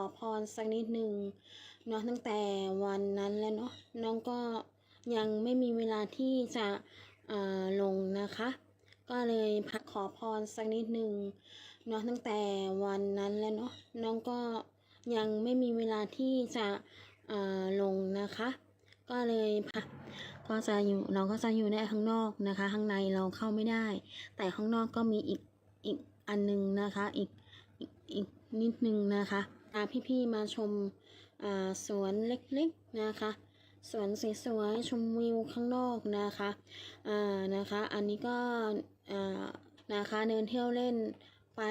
อพรสักนิดหนึ่งเนาะตั้งแต่วันนั้นแล้วเนาะน้องก็ยังไม่มีเวลาที่จะอ่าลงนะคะ ก็เลยพักขอพรสักนิดหนึ่งเนาะตั้งแต่วันนั้นแล้วเนาะน้องก็ยังไม่มีเวลาที่จะอ่าลงนะคะ ก็เลยพักก็จะอยู่เราก็จะอยู่ในข้างนอกนะคะ ข้างในเราเข้าไม่ได้ แต่ข้างนอกก็มีอีกอีกอันหนึงนะคะ อีกอีกนิดนึงนะคะาพี่ๆมาชมสวนเล็กๆนะคะสวนสวยๆชมวิวข้างนอกนะคะอ่านะคะ อันนี้ก็อ่านะคะเดินเที่ยวเล่นไป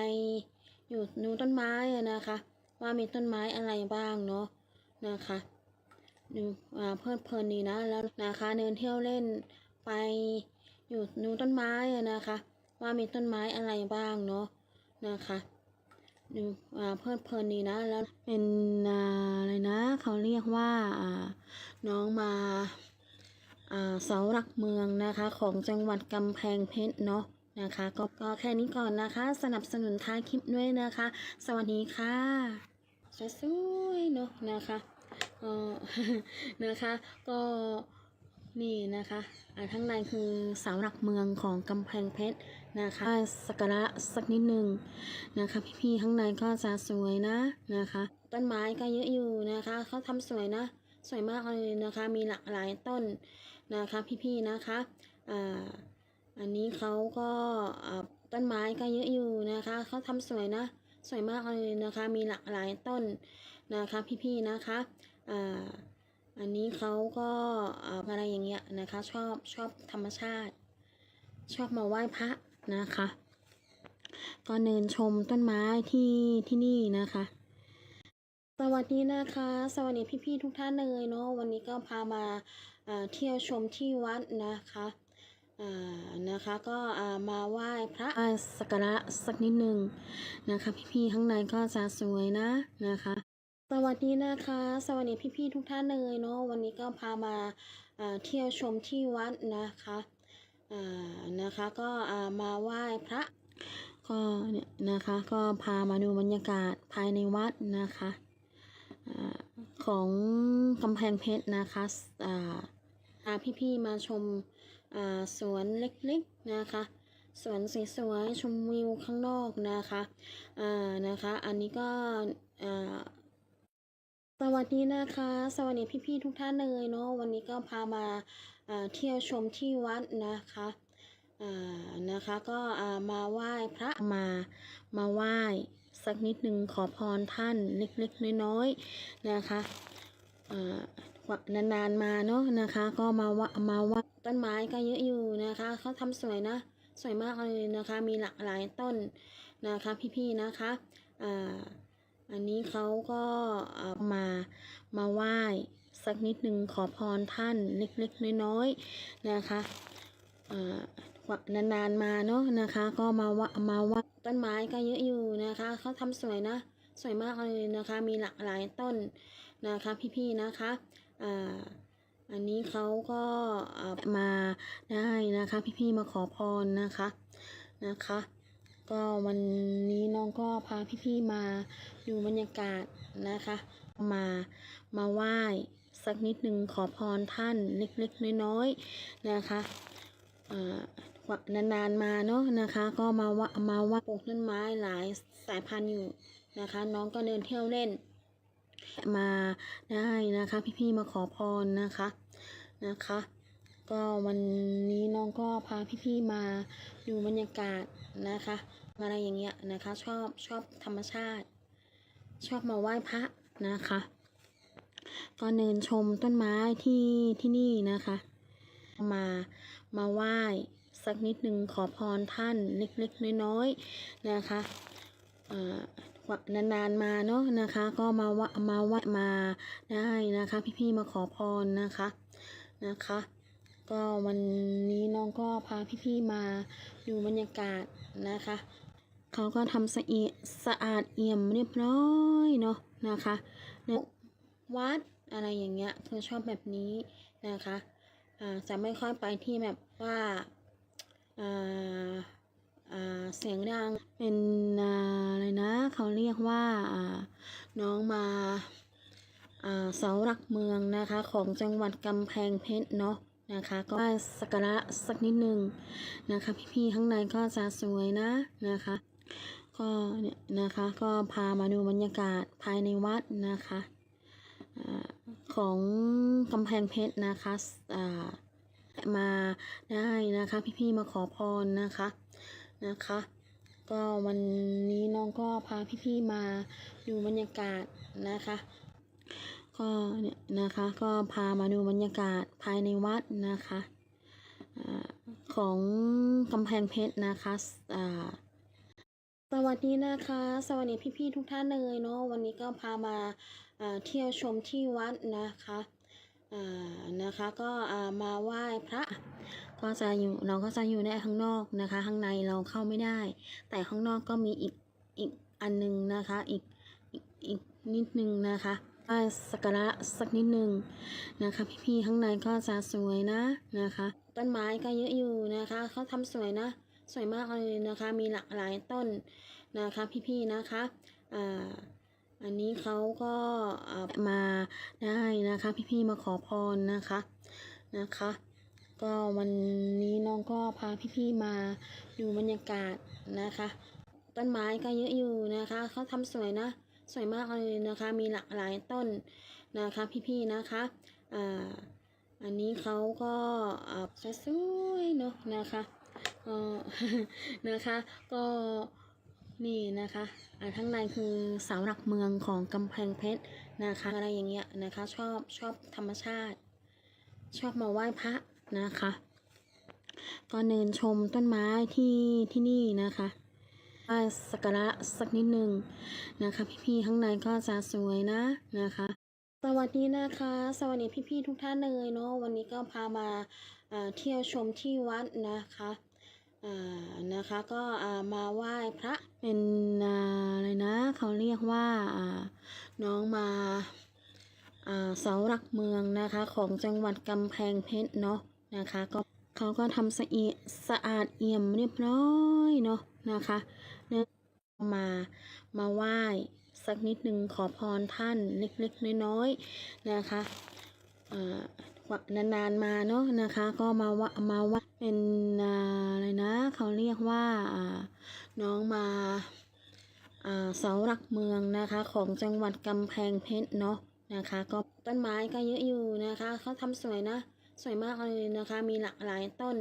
อยู่ดูต้นไม้นะคะ ว่ามีต้นไม้อะไรบ้างเนาะนะคะดูอ่าเพลิดเพลินดีนะแล้วนะคะเดินเที่ยวเล่นไปอยู่ดูต้นไม้นะคะ ว่ามีต้นไม้อะไรบ้างเนาะนะคะ เพลิดเพลินดีนะ แล้วเป็นอะไรนะ เขาเรียกว่าน้องมาเสาหลักเมืองนะคะ ของจังหวัดกำแพงเพชรเนาะนะคะก็ก็แค่นี้ก่อนนะคะ สนับสนุนท้ายคลิปด้วยนะคะ สวัสดีค่ะสวยๆเนาะนะคะก็นะคะ ก็ นี่นะคะอ่าทั้างในคือเสาหลักเมืองของกำแพงเพชรนะคะสักการะสักนิดหนึ่งนะคะพี่ๆข้างในก็จะสวยนะนะคะ ต้นไม้ก็เยอะอยู่นะคะเขาทำสวยนะ สวยมากเลยนะคะ มีหลากหลายต้นนะคะพี่ๆนะคะอ่าอันนี้เขาก็อ่าต้นไม้ก็เยอะอยู่นะคะเขาทำสวยนะ สวยมากเลยนะคะ มีหลากหลายต้นนะคะพี่ๆนะคะอ่า อันนี้เขาก็อะไรอย่างเงี้ยนะคะ ชอบชอบธรรมชาติ ชอบมาไหว้พระนะคะ ก็เนินชมต้นไม้ที่ที่นี่นะคะ สวัสดีนะคะ สวัสดีพี่ๆทุกท่านเลยเนาะวันนี้ก็พามาเที่ยวชมที่วัดนะคะอ่านะคะก็มาไหว้พระสักการะสักนิดหนึ่งนะคะ พี่ๆข้างในก็จะสวยนะนะคะ สวัสดีนะคะ สวัสดีพี่ๆทุกท่านเลยเนาะวันนี้ก็พามาเที่ยวชมที่วัดนะคะนะคะก็มาไหว้พระก็เนี่ยนะคะก็พามาดูบรรยากาศภายในวัดนะคะอของกำแพงเพชรนะคะอ่าพาพี่ๆมาชมาสวนเล็กๆนะคะสวนสวยๆชมวิวข้างนอกนะคะอ่านะคะ อันนี้ก็อ่า สวัสดีนะคะ สวัสดีพี่ๆทุกท่านเลยเนาะวันนี้ก็พามาเที่ยวชมที่วัดนะคะอ่านะคะก็มาไหว้พระมามาไหว้สักนิดหนึ่งขอพรท่านเล็กๆน้อยๆนะคะอ่านานๆมาเนาะนะคะก็มาว่ามาว่าต้นไม้ก็เยอะอยู่นะคะเขาทำสวยนะ สวยมากเลยนะคะ มีหลากหลายต้นนะคะพี่ๆนะคะอ่า อันนี้เขาก็อ่ามามาไหว้สักนิดหนึ่งขอพรท่านเล็กๆน้อยๆนะคะอ่านานๆมาเนาะนะคะ ก็มาว่ามาว่าต้นไม้ก็เยอะอยู่นะคะเขาทำสวยนะ สวยมากเลยนะคะ มีหลากหลายต้นนะคะพี่ๆนะคะอ่าอันนี้เขาก็มาได้นะคะ พี่ๆมาขอพรนะคะนะคะ ก็วันนี้น้องก็พาพี่ๆมาดูบรรยากาศนะคะ มามาไหว้สักนิดหนึ่งขอพรท่านเล็กๆน้อยๆนะคะอ่านานๆมาเนาะนะคะ ก็มาว่ามาว่าปลูกต้นไม้หลายสายพันธุ์อยู่นะคะ น้องก็เดินเที่ยวเล่น มาได้นะคะ พี่ๆมาขอพรนะคะนะคะ ก็วันนี้น้องก็พาพี่ๆมาดูบรรยากาศนะคะ อะไรอย่างเงี้ยนะคะ ชอบชอบธรรมชาติ ชอบมาไหว้พระนะคะ ก็เนินชมต้นไม้ที่ที่นี่นะคะ มามาไหว้สักนิดหนึ่งขอพรท่านเล็กๆน้อยๆนะคะอ่านานๆมาเนาะนะคะ ก็มาว่ามาว่ามาได้นะคะ พี่ๆมาขอพรนะคะนะคะ ก็วันนี้น้องก็พาพี่ๆมาดูบรรยากาศนะคะ เขาก็ทำสะเอสะอาดเอี่ยมเรียบร้อยเนาะนะคะวัดอะไรอย่างเงี้ยคือชอบแบบนี้นะคะอ่าจะไม่ค่อยไปที่แบบว่าอ่าอ่าเสียงดังเป็นอ่าอะไรนะเขาเรียกว่าอ่าน้องมาอ่าเสาหลักเมืองนะคะของจังหวัดกำแพงเพชรเนาะ นะคะ ก็สักการะสักนิดหนึ่งนะคะ พี่ๆข้างในก็จะสวยนะนะคะ ก็เนี่ยนะคะก็พามาดูบรรยากาศภายในวัดนะคะอาของกำแพงเพชรนะคะอ่ามาได้นะคะพี่ๆมาขอพรนะคะนะคะ ก็วันนี้น้องก็พาพี่ๆมาดูบรรยากาศนะคะ ก็เนี่ยนะคะก็พามาดูบรรยากาศภายในวัดนะคะของกำแพงเพชรนะคะสวัสดีนะคะ สวัสดีพี่ๆทุกท่านเลยเนาะวันนี้ก็พามาเที่ยวชมที่วัดนะคะนะคะก็มาไหว้พระก็จะอยู่เราก็จะอยู่ในข้างนอกนะคะ ข้างในเราเข้าไม่ได้ แต่ข้างนอกก็มีอีกอีกอันหนึงนะคะอีกอีกอีกนิดนึงนะคะ ไหว้สักการะสักนิดหนึ่งนะคะ พี่ๆข้างในก็จะสวยนะนะคะ ต้นไม้ก็เยอะอยู่นะคะเขาทำสวยนะ สวยมากเลยนะคะ มีหลากหลายต้นนะคะ พี่ๆนะคะอ่าอันนี้เขาก็มาได้นะคะ พี่ๆมาขอพรนะคะนะคะ ก็วันนี้น้องก็พาพี่ๆมาดูบรรยากาศนะคะ ต้นไม้ก็เยอะอยู่นะคะเขาทำสวยนะ สวยมากเลยนะคะ มีหลากหลายต้นนะคะ พี่ๆนะคะอ่าอันนี้เขาก็อ่าสวยๆเนาะนะคะก็นะคะ ก็นี่นะคะอ่าทั้างในคือเสาหลักเมืองของกำแพงเพชรนะคะ อะไรอย่างเงี้ยนะคะ ชอบชอบธรรมชาติ ชอบมาไหว้พระนะคะ ก็เนินชมต้นไม้ที่ที่นี่นะคะ สักการะสักนิดหนึ่งนะคะ พี่ๆข้างในก็จะสวยนะนะคะ สวัสดีนะคะ สวัสดีพี่ๆทุกท่านเลยเนาะวันนี้ก็พามาอ่าเที่ยวชมที่วัดนะคะอ่านะคะก็อ่ามาไหว้พระเป็นอะไรนะ เขาเรียกว่าอ่าน้องมาอ่าเสาหลักเมืองนะคะของจังหวัดกำแพงเพชรเนาะนะคะก็เขาก็ทำสะอสะอาดเอี่ยมเรียบร้อยเนาะนะคะ มา มาไหว้สักนิดหนึ่งขอพรท่านเล็กๆน้อยๆนะคะอ่านานๆมาเนาะนะคะ ก็มาว่ามาว่าเป็นอะไรนะเขาเรียกว่าน้องมาอ่าเสาหลักเมืองนะคะของจังหวัดกำแพงเพชรเนาะนะคะ ก็ต้นไม้ก็เยอะอยู่นะคะเขาทำสวยนะสวยมากเลยนะคะ มีหลากหลายต้น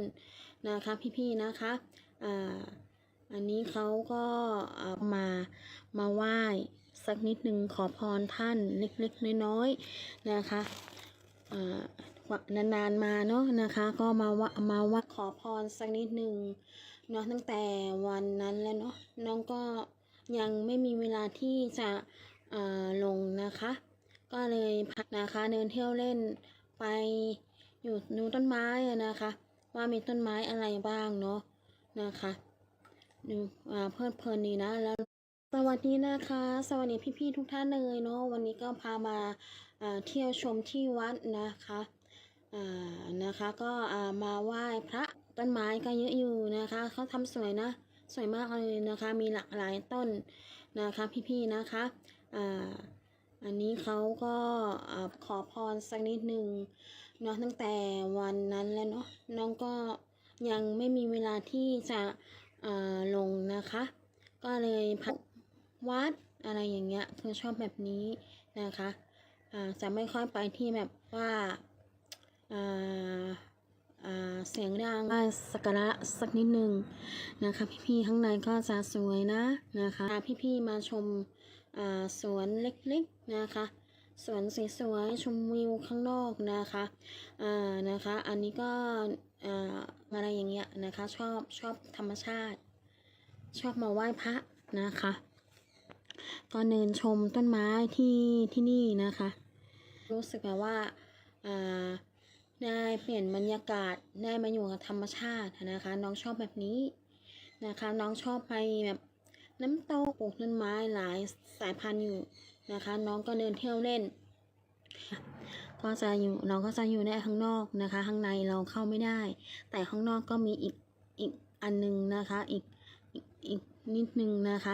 นะคะพี่ๆนะคะอ่า อันนี้เขาก็อ่ามามาไหว้สักนิดหนึ่งขอพรท่านเล็กๆน้อยๆนะคะอ่านานๆมาเนาะนะคะ ก็มาว่ามาว่าขอพรสักนิดหนึ่งเนาะตั้งแต่วันนั้นแล้วเนาะน้องก็ยังไม่มีเวลาที่จะลงนะคะ ก็เลยพักนะคะเดินเที่ยวเล่นไปอยู่ดูต้นไม้นะคะ ว่ามีต้นไม้อะไรบ้างเนาะนะคะ ดูอ่าเพลิดเพลินดีนะแล้วสวัสดีนะคะ สวัสดีพี่ๆทุกท่านเลยเนาะวันนี้ก็พามาอ่าเที่ยวชมที่วัดนะคะอ่านะคะก็อ่ามาไหว้พระต้นไม้ก็เยอะอยู่นะคะเขาทำสวยนะสวยมากเลยนะคะมีหลากหลายต้นนะคะพี่ๆนะคะอ่าอันนี้เขาก็ขอพรสักนิดหนึ่งเนาะตั้งแต่วันนั้นแล้วเนาะน้องก็ยังไม่มีเวลาที่จะ ลงนะคะ ก็เลยพักวัดอะไรอย่างเงี้ยคือชอบแบบนี้นะคะอาจะไม่ค่อยไปที่แบบว่าเสียงดังสักการะสักนิดหนึ่งนะคะ พี่ๆข้างในก็จะสวยนะนะคะพาพี่ๆมาชมสวนเล็กๆนะคะ สวนสวยๆชมวิวข้างนอกนะคะอ่านะคะ อันนี้ก็อ่าอะไรอย่างเงี้ยนะคะ ชอบชอบธรรมชาติ ชอบมาไหว้พระนะคะก็เนินชมต้นไม้ที่ที่นี่นะคะ รู้สึกแบบว่าอ่าได้เปลี่ยนบรรยากาศได้มาอยู่กับธรรมชาตินะคะ น้องชอบแบบนี้นะคะ น้องชอบไปแบบน้ำตกปลูกต้นไม้หลายสายพันธุ์อยู่ นะคะ น้องก็เดินเที่ยวเล่น ก็จะอยู่เราก็จะอยู่ในข้างนอกนะคะ ข้างในเราเข้าไม่ได้ แต่ข้างนอกก็มีอีกอีกอันหนึงนะคะ อีกอีกนิดนึงนะคะ